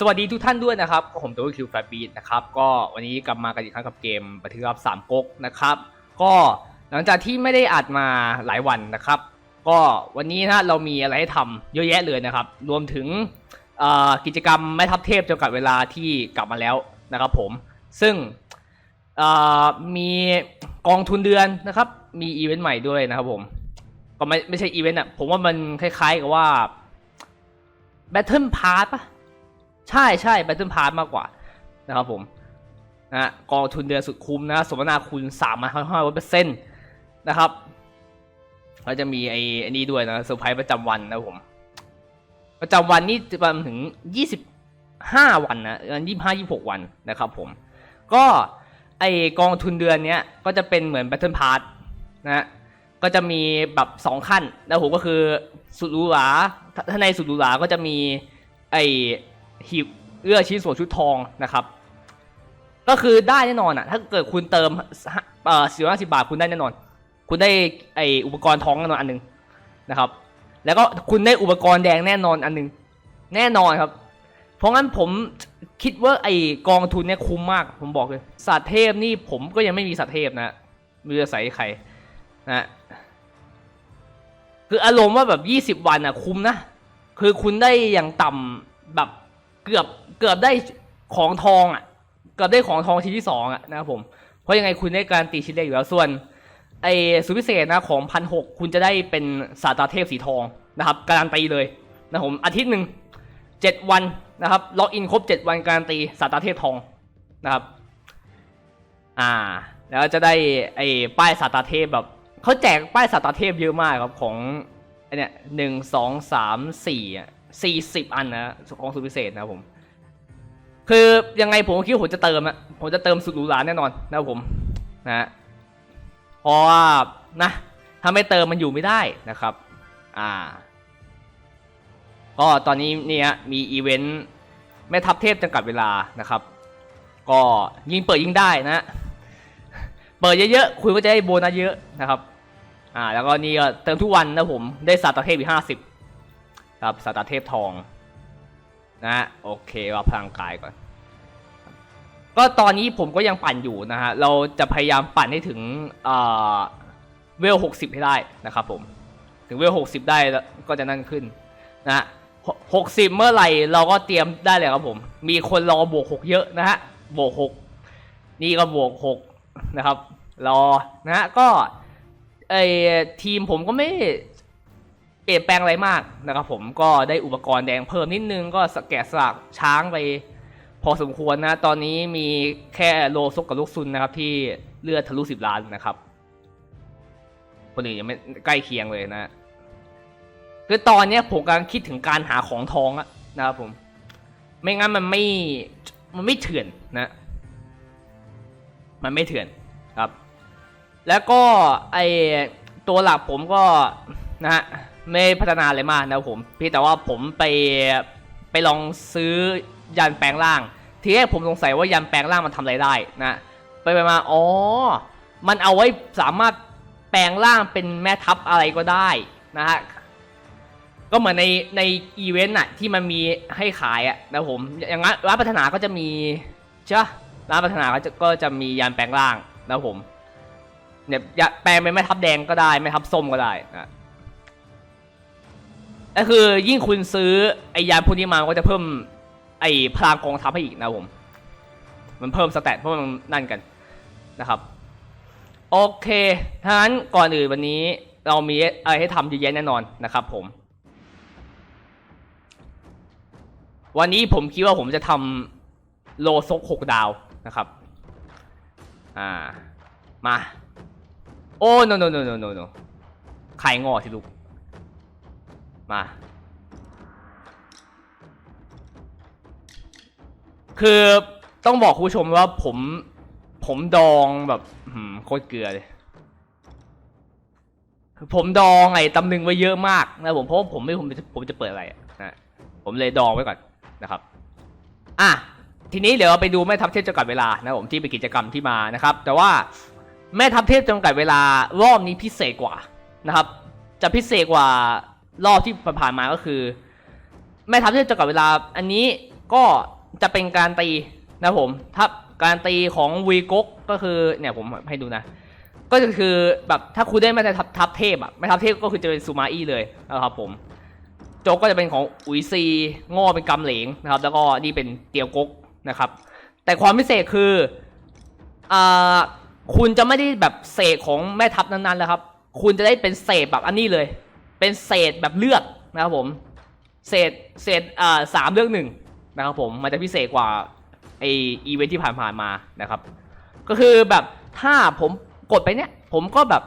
สวัสดีทุกท่านด้วยนะครับ ผมตัวคิวแฟร์บีนะครับ ก็วันนี้กลับมากันอีกครั้งกับเกมบันทึกรับสามก๊กนะครับ ก็หลังจากที่ไม่ได้อัดมาหลายวันนะครับ ก็วันนี้นะเรามีอะไรให้ทำเยอะแยะเลยนะครับ รวมถึงกิจกรรมแม่ทัพเทพจำกัดเวลาที่กลับมาแล้วนะครับผม ซึ่งมีกองทุนเดือนนะครับ มีอีเวนต์ใหม่ด้วยนะครับผม ก็ไม่ไม่ใช่อีเวนต์อะ ผมว่ามันคล้ายๆกับว่า Battle Pass ปะ ใช่ใช่ Battle Pass มากกว่านะครับผมนะกองทุนเดือนสุดคุ้มนะสมนาคุณสามพันห้าร้อยเปอร์เซ็นต์นะครับแล้วจะมีไอ้อ้นี้ด้วยนะเซอร์ไพรส์ประจำวันนะผม ประจำวันนี่จะประมาณถึงยี่สิบห้าวันนะยี่ห้ายี่หกวันนะครับผม ก็ไอกองทุนเดือนเนี้ยก็จะเป็นเหมือน Battle Pass นะฮะก็จะมีแบบสองขั้นนะผมก็คือสุดหรูหราถ้าถ้าในสุดหรูหราก็จะมีไอ หีบเอื้อชิ้นส่วนชุดทองนะครับ ก็คือได้แน่นอนอะ ถ้าเกิดคุณเติมเอ่อสี่ร้อยสิบาทคุณได้แน่นอน คุณได้ไออุปกรณ์ทองแน่นอนอันหนึ่งนะครับ แล้วก็คุณได้อุปกรณ์แดงแน่นอนอันหนึ่งแน่นอนครับ เพราะงั้นผมคิดว่าไอกองทุนเนี่ยคุ้มมาก ผมบอกเลยสัตว์เทพนี่ผมก็ยังไม่มีสัตว์เทพนะมือใส่ใครนะคืออารมณ์ว่าแบบยี่สิบวันอะคุ้มนะ คือคุณได้อย่างต่ำแบบ เกือบเกือบได้ของทองอะเกือบได้ของทองชิ้นที่สองอะนะครับผมเพราะยังไงคุณได้การตีชิ้นแรกอยู่แล้วส่วนไอ้สุพิเศษนะของพันหกคุณจะได้เป็นสาตราเทพสีทองนะครับการันตีเลยนะผมอาทิตย์หนึ่งเจ็ดวันนะครับล็อกอินครบเจ็ดวันการันตีสาตราเทพทองนะครับอ่าแล้วจะได้ไอ้ป้ายสาตราเทพแบบเขาแจกป้ายสาตราเทพเยอะมากครับของไอเนี่ยหนึ่งสองสามสี่ สี่สิบอันนะของสุดพิเศษนะผม คือยังไงผมคิดผมจะเติมอะผมจะเติมสุดหรูหราแน่นอนนะผมนะเพราะว่านะถ้าไม่เติมมันอยู่ไม่ได้นะครับ อ่า ก็ตอนนี้เนี่ยมีอีเวนต์แม่ทัพเทพจำกัดเวลานะครับ ก็ยิงเปิดยิงได้นะ เปิดเยอะๆ คุณก็จะได้โบนัสเยอะนะครับ อ่า แล้วก็นี่ก็เติมทุกวันนะผม ได้สาตราเทพอีกห้าสิบ ครับสาตราเทพทองนะฮะโอเคว่าพลังกายก่อน ก็ตอนนี้ผมก็ยังปั่นอยู่นะฮะ เราจะพยายามปั่นให้ถึงเวลหกสิบให้ได้นะครับผม ถึงเวลหกสิบได้แล้วก็จะนั่นขึ้นนะฮะหกสิบเมื่อไหร่เราก็เตรียมได้เลยครับผม มีคนรอบวกหกเยอะนะฮะ บวกหกนี่ก็บวกหกนะครับ รอนะฮะก็ไอทีมผมก็ไม่ เปลี่ยนแปลงอะไรมากนะครับผมก็ได้อุปกรณ์แดงเพิ่มนิดนึงก็สแกะสลักช้างไปพอสมควรนะ ตอนนี้มีแค่โลซกกับลูกซุนนะครับ ที่เลือดทะลุสิบล้านนะครับ คนอื่นยังไม่ใกล้เคียงเลยนะ คือตอนเนี้ยผมกำลังคิดถึงการหาของทองอะนะครับผม ไม่งั้นมันไม่มันไม่เถื่อนนะ มันไม่เถื่อนครับ แล้วก็ไอตัวหลักผมก็นะฮะ ไม่พัฒนาอะไรมากนะผมพียงแต่ว่าผมไปไปลองซื้อยันแปลงร่าง ทีแรกผมสงสัยว่ายันแปลงร่างมันทำอะไรได้นะไปไปมาอ๋อ มันเอาไว้สามารถแปลงร่างเป็นแม่ทัพอะไรก็ได้นะฮะก็เหมือนในในอีเวนต์อะที่มันมีให้ขายอะนะผมอย่างนั้นร้านพัฒนาก็จะมีใช่ปะร้านพัฒนาก็จะก็จะมียันแปลงร่างนะผมเนี่ยแปลงเป็นแม่ทับแดงก็ได้แม่ทับส้มก็ได้นะ ก็คือยิ่งคุณซื้อไอยานพวกนี้มานก็จะเพิ่มไอพลังกองทัพให้อีกนะผม มันเพิ่มสแตทเพราะมันนั่นกันนะครับ โอเคถ้างั้นก่อนอื่นวันนี้เรามีอะไรให้ทำเยอะแยะแน่นอนนะครับผม วันนี้ผมคิดว่าผมจะทำโลซกหกดาวนะครับอ่ามา โอ้ no no no no no no ไข่งอสิลูก มา คือต้องบอกคุณผู้ชมว่าผมผมดองแบบหืมโคตรเกลือเลยคือผมดองไอ้ตำลึงไว้เยอะมากนะผมเพราะว่าผมไม่ผมจะผมจะเปิดอะไรนะผมเลยดองไว้ก่อนนะครับ อะทีนี้เดี๋ยวเราไปดูแม่ทัพเทพจำกัดเวลานะผมที่เป็นกิจกรรมที่มานะครับ แต่ว่าแม่ทัพเทพจำกัดเวลารอบนี้พิเศษกว่านะครับ จะพิเศษกว่า รอบที่ผ่านมาก็คือ แม่ทัพเทพจำกัดเวลา อันนี้ก็จะเป็นการตีนะผมถ้าการตีของวีกกก็คือเนี่ยผมให้ดูนะ ก็คือแบบถ้าคุณได้ไม่ทับทับเทพอะไม่ทับเทพก็คือจะเป็นซูมาอี้เลยนะครับผมโจกก็จะเป็นของอุยซีง้อเป็นกำเหลงนะครับ แล้วก็นี่เป็นเตียวกกนะครับ แต่ความพิเศษคืออ่าคุณจะไม่ได้แบบเศษของแม่ทัพนั้นๆแล้วครับ คุณจะได้เป็นเศษแบบอันนี้เลย เป็นเศษแบบเลือดนะครับผม เศษเศษอ่าสามเลือกหนึ่งนะครับผมมันจะพิเศษกว่าไออีเวนท์ที่ผ่านๆมานะครับ ก็คือแบบถ้าผมกดไปเนี้ยผมก็แบบ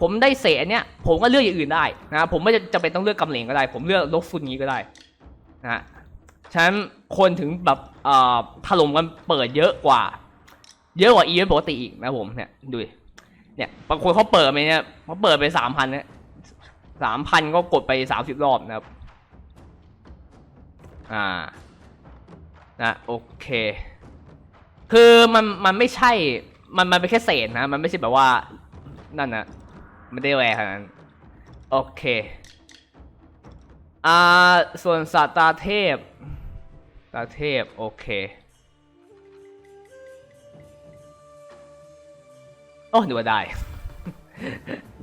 ผมได้เศษเนี้ยผมก็เลือกอย่างอื่นได้นะผมไม่จำเป็นต้องเลือกกำเหลงก็ได้ ผมเลือกลกซุนนี้ก็ได้นะฮะฉะนั้นคนถึงแบบอ่ถล่มกันเปิดเยอะกว่า เยอะกว่าอีเวนต์ปกติอีกนะผมเนี่ยดูเนี่ยบางคนเขาเปิดไปเนี่ยเขาเปิดไปสามพันเนี่ย สามพันก็กดไปสามสิบรอบนะครับ อ่า นะ โอเค คือมันมันไม่ใช่ มันมันเป็นแค่เศษนะ มันไม่ใช่แบบว่า นั่นนะไม่ได้แรงขนาดนั้น โอเค อ่า ส่วนสัตว์ตาเทพ ตาเทพ โอเคโอ้หนูว่าได้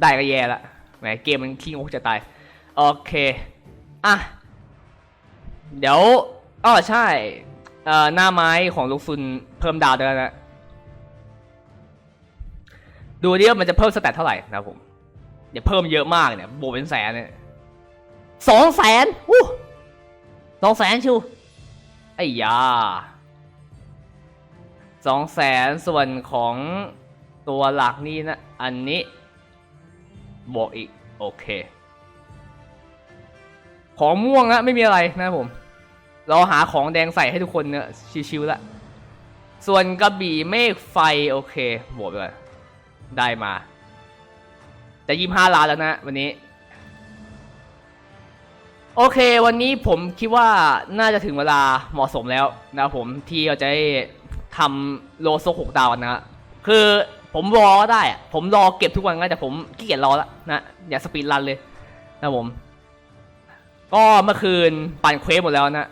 ได้ก็แย่ละ แหมเกมมันขี้งกจะตาย โอเค อะ เดี๋ยวอ๋อใช่เอ่อหน้าไม้ของลูกซุนเพิ่มดาวด้วยนะ ดูดิว่ามันจะเพิ่มสแตทเท่าไหร่นะผมเดี๋ยวเพิ่มเยอะมากเนี่ยบวกเป็นแสนเนี่ยสองแสนอู้สองแสนชิวไอ้ยาสองแสนส่วนของตัวหลักนี่นะ อันนี้ บวกอีก โอเค ของม่วงนะไม่มีอะไรนะผม เราหาของแดงใส่ให้ทุกคนเนี่ยชิวๆละ ส่วนกระบี่เมฆไฟ โอเคบวกไปก่อนได้มาจะยี่ห้าล้านแล้วนะวันนี้ โอเค วันนี้ผมคิดว่าน่าจะถึงเวลาเหมาะสมแล้วนะผมที่เราจะทำโลโซหกดาวนะ คือ ผมรอก็ได้อะผมรอเก็บทุกวันก็แต่ผมขี้เกียจรอล้วนะอย่าสปีดรันเลยนะผม ก็เมื่อคืนปั่นเควสหมดแล้วนะ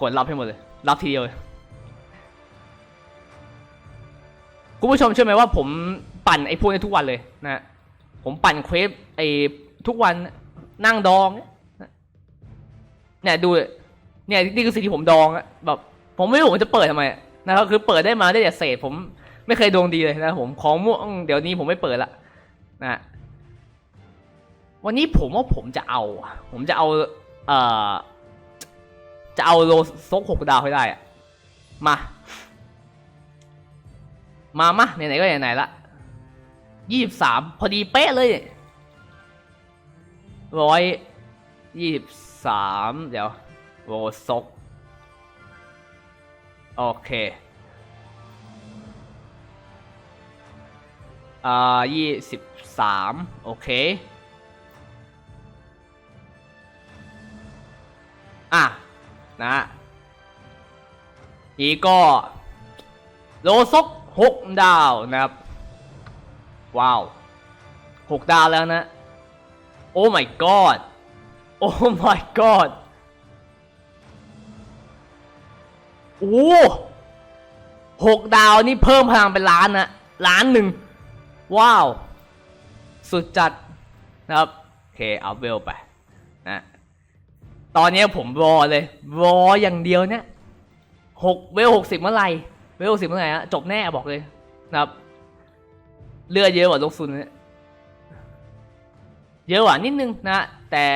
กดรับให้หมดเลย รับทีเดียวคุณผู้ชมเชื่อไหมว่าผมปั่นไอ้พวกนี้ทุกวันเลยนะผมปั่นเควสไอ้ทุกวันนั่งดองเนี่ยเนี่ยดูเนี่ยนี่คือสิ่งที่ผมดองอะแบบผมไม่รู้ผมจะเปิดทำไมนะครับคือเปิดได้มาได้แต่เศษผม ไม่เคยดวงดีเลยนะผมของม่วงเดี๋ยวนี้ผมไม่เปิดละนะวันนี้ผมว่าผมจะเอา ผมจะเอาเอ่อจะเอาโลซกหกดาวให้ได้อะมา มามาไหนๆก็ไหนๆละยี่สิบสามพอดีเป๊ะเลยร้อยยี่สิบสามเดี๋ยวโลซกโอเค อ่ายี่สิบสามโอเค อะ นะอีก็โลซกหกดาวนะครับ ว้าวหกดาวแล้วนะ โอ้ my god โอ้ my god โอ้หกดาวนี่เพิ่มพลังเป็นล้านนะล้านหนึ่ง ว้าว สุดจัดนะครับโอเคเอาเวลไปนะตอนนี้ผมรอเลย รออย่างเดียวเนี่ยหกเวลหกสิบเมื่อไหร่เวลหกสิบเมื่อไหร่ฮะจบแน่บอกเลยนะครับ เลือดเยอะกว่าลูกซุนเนี่ยเยอะกว่านิดนึงนะแต่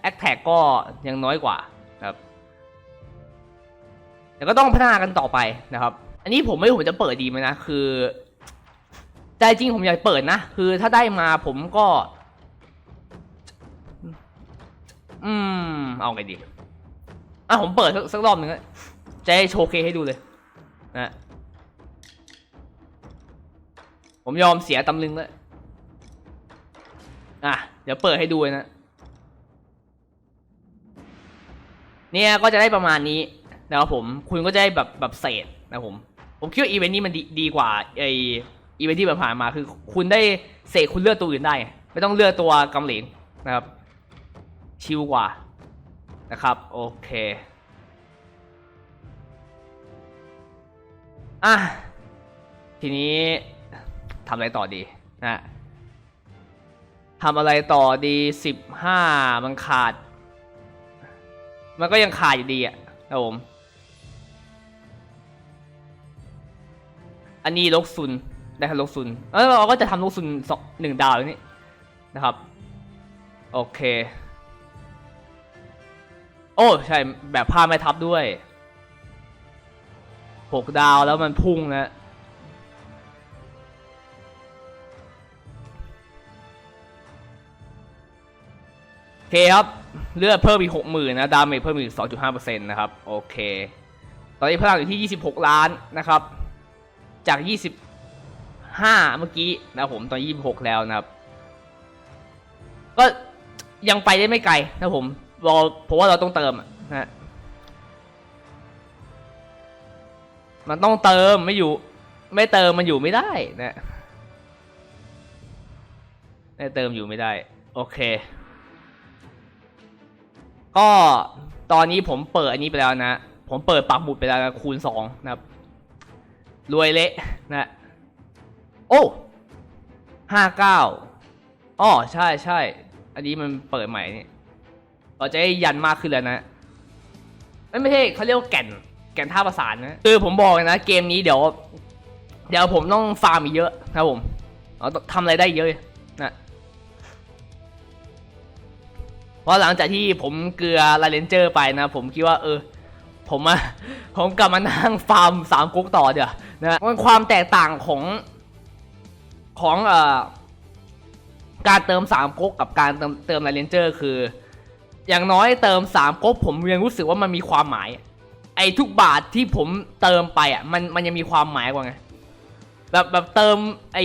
แอคแท็กก็ยังน้อยกว่าครับแต่ก็ต้องพัฒนากันต่อไปนะครับ อันนี้ผมไม่รู้ผมจะเปิดดีไหมนะ คือ ใจจริงผมอยากเปิดนะ คือถ้าได้มาผมก็ อืม เอาไงดีอะผมเปิดสักรอบหนึ่งอะจะให้โชว์เคให้ดูเลยนะผมยอมเสียตำลึงแล้วอะ เดี๋ยวเปิดให้ดูนะ เนี่ยก็จะได้ประมาณนี้นะครับผม คุณก็จะได้แบบแบบเศษนะผม ผมคิดว่าอีเวนต์นี้มันดีดีกว่าไอ อีเวนต์ที่ผ่านมาคือ คุณได้เศษคุณเลือกตัวอื่นได้ ไม่ต้องเลือกตัวกำเหลงนะครับ ชิลกว่านะครับโอเคอะทีนี้ทำอะไรต่อดีนะทำอะไรต่อดีสิบห้ามันขาด มันก็ยังขาดอยู่ดีอะครับผมอันนี้ลกซุน ได้ครับลกซุนเออเราก็จะทำลกซุนสองหนึ่งดาวนี้นะครับ โอเค โอ้ใช่แบบผ้าไม่ทับด้วยหกดาวแล้วมันพุ่งนะโอเคครับ เลือดเพิ่มอีกหกหมื่นนะ ดาเมจเพิ่มอีกสองจุดห้าเปอร์เซ็นต์นะครับ โอเค ตอนนี้พลังอยู่ที่ยี่สิบหกล้านนะครับ จากยี่สิบ ห้าเมื่อกี้นะผมตอนยี่สิบหกแล้วนะครับ ก็ยังไปได้ไม่ไกลนะผมรอเพราะว่าเราต้องเติมนะฮะมันต้องเติมไม่อยู่ ไม่เติมมันอยู่ไม่ได้นะไม่เติมอยู่ไม่ได้ โอเค ก็ตอนนี้ผมเปิดอันนี้ไปแล้วนะ ผมเปิดปักหมุดไปแล้วนะคูณสองนะครับ รวยเละนะ โอ้ห้าเก้าอ๋อใช่ใช่ อันนี้มันเปิดใหม่นี่เราจะได้ยันมากขึ้นแล้วนะเอ้ยไม่ใช่เขาเรียกว่าแก่น แก่นท่าประสานนะ คือผมบอกเลยนะ เกมนี้เดี๋ยว เดี๋ยวผมต้องฟาร์มอีกเยอะนะครับผมเราทำอะไรได้เยอะนะเพราะหลังจากที่ผมเกลือลาเลนเจอร์ไปนะ ผมคิดว่า เออ ผมอะผมกลับมานั่งฟาร์มสามกุ๊กต่อเดี๋ยวนะมันความแตกต่างของ ของเอ่อการเติมสามก๊กกับการเติมเติมลาเลนเจอร์คือ อย่างน้อยเติมสามก๊กผมยังรู้สึกว่ามันมีความหมาย ไอ้ทุกบาทที่ผมเติมไปอะมันมันยังมีความหมายกว่าไงแบบแบบเติมไอ้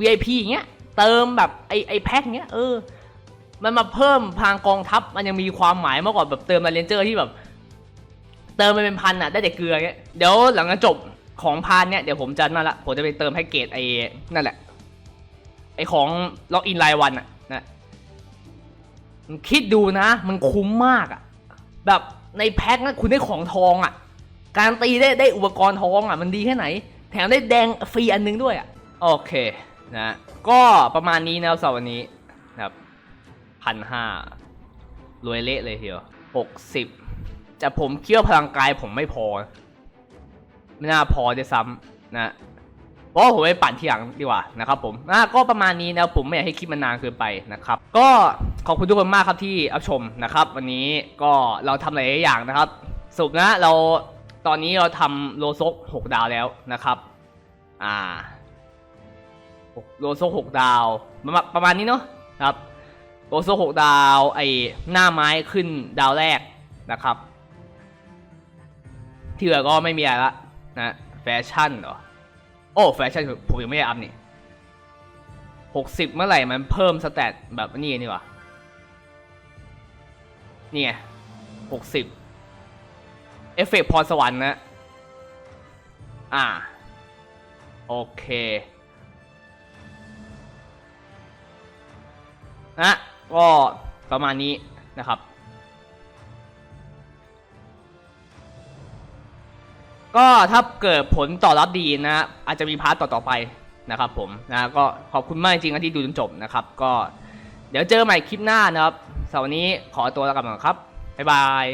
VIP อย่างเงี้ยเติมแบบไอ้ไอ้แพ็คเงี้ยเออ มันมาเพิ่มพลังกองทัพมันยังมีความหมายมากกว่าแบบเติมลาเลนเจอร์ที่แบบ เติมไปเป็นพันอะได้แต่เกลือเงี้ยเดี๋ยวหลังจากจบของพานเนี่ยเดี๋ยวผมจะนั่นละผมจะไปเติมแพ็กเกจไอ้นั่นแหละ ไอของล็อกอินรายวันอะนะมันคิดดูนะ มันคุ้มมากอะแบบในแพ็คนั้นคุณได้ของทองอะการตีได้ได้อุปกรณ์ทองอะมันดีแค่ไหน แถมได้แดงฟรีอันนึงด้วยอะโอเคนะก็ประมาณนี้นะสำหรับวันนี้นะครับพันห้ารวยเละเลยเฮียวหกสิบแต่ผมเคี่ยวพลังกายผมไม่พอ ไม่น่าพอจะซ้ำนะ เพราะผมไปปั่นทีหลังดีกว่านะครับผมนะก็ประมาณนี้นะผมไม่อยากให้คลิปมันนานเกินไปนะครับ ก็ขอบคุณทุกคนมากครับที่รับชมนะครับ วันนี้ก็เราทำหลายๆอย่างนะครับ สรุปนะเราตอนนี้เราทำโลซกหกดาวแล้วนะครับ อ่าโลซกหกดาวประมาณประมาณนี้เนาะครับโลซกหกดาวไอหน้าไม้ขึ้นดาวแรกนะครับที่เหลือก็ไม่มีอะไรละนะแฟชั่นเหรอ อ้แฟชั่นผมยังไม่ได้อัพนี่หกสิบเมื่อไหร่มันเพิ่มสแตทแบบนี้นี่วะนี่ไงหกสิบเอฟเฟกต์พรสวรรค์นะ อ่า โอเคนะก็ประมาณนี้นะครับ ก็ถ้าเกิดผลตอบรับดีนะ อาจจะมีพาร์ตต่อๆไปนะครับผมนะก็ขอบคุณมากจริงๆที่ดูจนจบนะครับ ก็เดี๋ยวเจอใหม่คลิปหน้านะครับสำหรับวันนี้ขอตัวลากันก่อนครับบ๊ายบาย